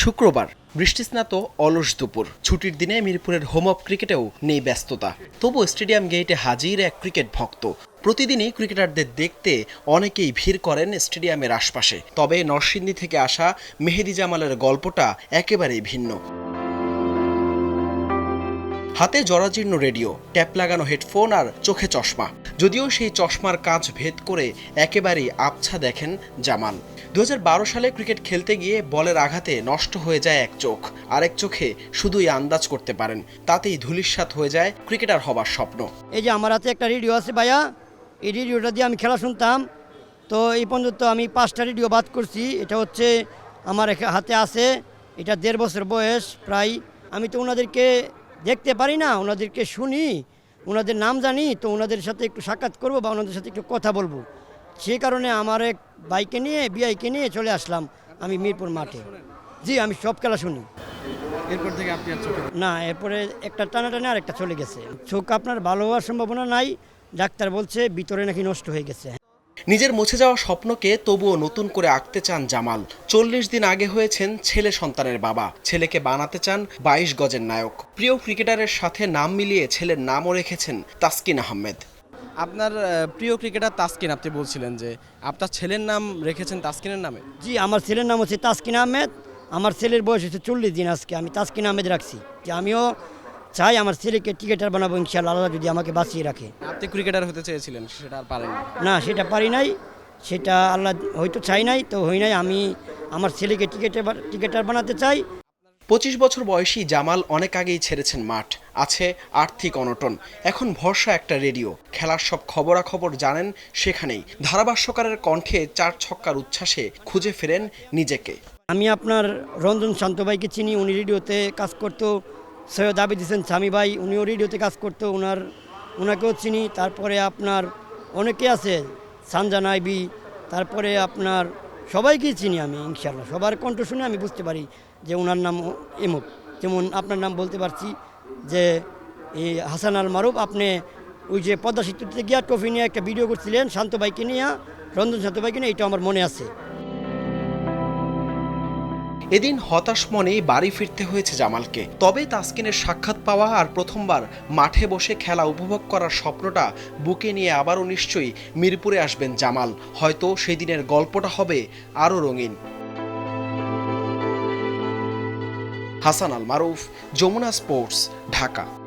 শুক্রবার বৃষ্টিস্নাত অলস দুপুর। ছুটির দিনে মিরপুরের হোম অফ ক্রিকেটেও নেই ব্যস্ততা। তবু স্টেডিয়াম গেটে হাজির এক ক্রিকেট ভক্ত। প্রতিদিনই ক্রিকেটারদের দেখতে অনেকেই ভিড় করেন স্টেডিয়ামের আশপাশে। তবে নরসিংদী থেকে আসা মেহেদি জামালের গল্পটা একেবারেই ভিন্ন। হাতে জরাজীর্ণ রেডিও, ট্যাপ লাগানো হেডফোন আর চোখে চশমা। যদিও সেই চশমার কাজ ভেদ করে একেবারেই আবছা দেখেন জামাল। দু সালে ক্রিকেট খেলতে গিয়ে বলের আঘাতে নষ্ট হয়ে যায় এক চোখ। আরেক চোখে শুধুই আন্দাজ করতে পারেন। তাতেই ধুলিস্বাত হয়ে যায় ক্রিকেটার হবার স্বপ্ন। এই যে আমার হাতে একটা রেডিও আছে ভাইয়া, এই রেডিওটা দিয়ে আমি খেলা শুনতাম। তো এই পর্যন্ত আমি পাঁচটা রেডিও বাদ করছি। এটা হচ্ছে আমার হাতে আছে। এটা দেড় বছর বয়স, প্রায়। আমি তো ওনাদেরকে দেখতে পারি না, ওনাদেরকে শুনি। ওনাদের নাম জানি তো ওনাদের সাথে একটু সাক্ষাৎ করব বা ওনাদের সাথে একটু কথা বলব। সে কারণে আমার এক বাইকে নিয়ে বিআইকে নিয়ে চলে আসলাম আমি মিরপুর মাঠে। জি আমি সব খেলা শুনি। এরপর থেকে আপনি না? এরপরে একটা টানা টানে আর একটা চলে গেছে। চোখ আপনার ভালো হওয়ার সম্ভাবনা নাই। ডাক্তার বলছে ভিতরে নাকি নষ্ট হয়ে গেছে। নিজের মুছে যাওয়া স্বপ্নকে তবুও নতুন করে আঁকতে চান জামাল। চল্লিশ দিন আগে হয়েছেন ছেলে সন্তানের বাবা। ছেলেকে বানাতে চান বাইশ গজের নায়ক। প্রিয় ক্রিকেটারের সাথে নাম মিলিয়ে ছেলের নামও রেখেছেন তাসকিন আহমেদ। আপনার প্রিয় ক্রিকেটার তাসকিন আপনি বলছিলেন যে আপনার ছেলের নাম রেখেছেন তাসকিনের নামে। জি আমার ছেলের নাম হচ্ছে তাসকিন আহমেদ। আমার ছেলের বয়স হচ্ছে চল্লিশ দিন আজকে। আমি তাসকিন আহমেদ রাখছি। যে আমিও চাই আমার ছেলেকে টিকেটার বানাবো ইনশাল্লাহ আল্লাহ যদি আমাকে বাঁচিয়ে রাখে। আপনি ক্রিকেটার হতে চেয়েছিলেন সেটা আর পারেন না সেটা পারি নাই সেটা আল্লাহ হয়তো চাই নাই তো হই নাই আমি আমার ছেলেকে টিকেটার টিকেটার বানাতে চাই। পঁচিশ বছর বয়সী জামাল অনেক আগেই ছেড়েছেন মাঠ আছে আর্থিক অনটন এখন ভরসা একটা রেডিও খেলার সব খবরাখবর জানেন সেখানেই ধারাভাষ্যকারের কণ্ঠে চার ছক্কার উচ্ছ্বাসে খুঁজে ফেরেন নিজেকে। আমি আপনার রঞ্জন শান্ত ভাইকে চিনি উনি রেডিওতে কাজ করতো সৈয়দ আবিদ হোসেন স্বামী ভাই, উনিও রেডিওতে কাজ করতো ওনার ওনাকেও চিনি। তারপরে আপনার অনেকে আছে সানজান আইবি তারপরে আপনার সবাইকেই চিনি আমি ইনশাল্লাহ সবার কণ্ঠ শুনে আমি বুঝতে পারি যে ওনার নাম এমুক। যেমন আপনার নাম বলতে পারছি যে এই হাসান আল মারুফ, আপনি ওই যে পদ্মা সেতুতে গিয়া ট্রফি নিয়ে একটা ভিডিও করছিলেন শান্ত ভাইকে নিয়ে, রঞ্জন শান্ত ভাইকে নিয়ে এটা আমার মনে আছে। এদিন হতাশ মনে বাড়ি ফিরতে হয়েছে জামালকে। তবে তাসকিনের সাক্ষাৎ পাওয়া আর প্রথমবার মাঠে বসে খেলা উপভোগ করার স্বপ্নটা বুকে নিয়ে আবারও নিশ্চয়ই মিরপুরে আসবেন জামাল। হয়তো সেই দিনের গল্পটা হবে আরও রঙিন। হাসান আল মারুফ, যমুনা স্পোর্টস, ঢাকা।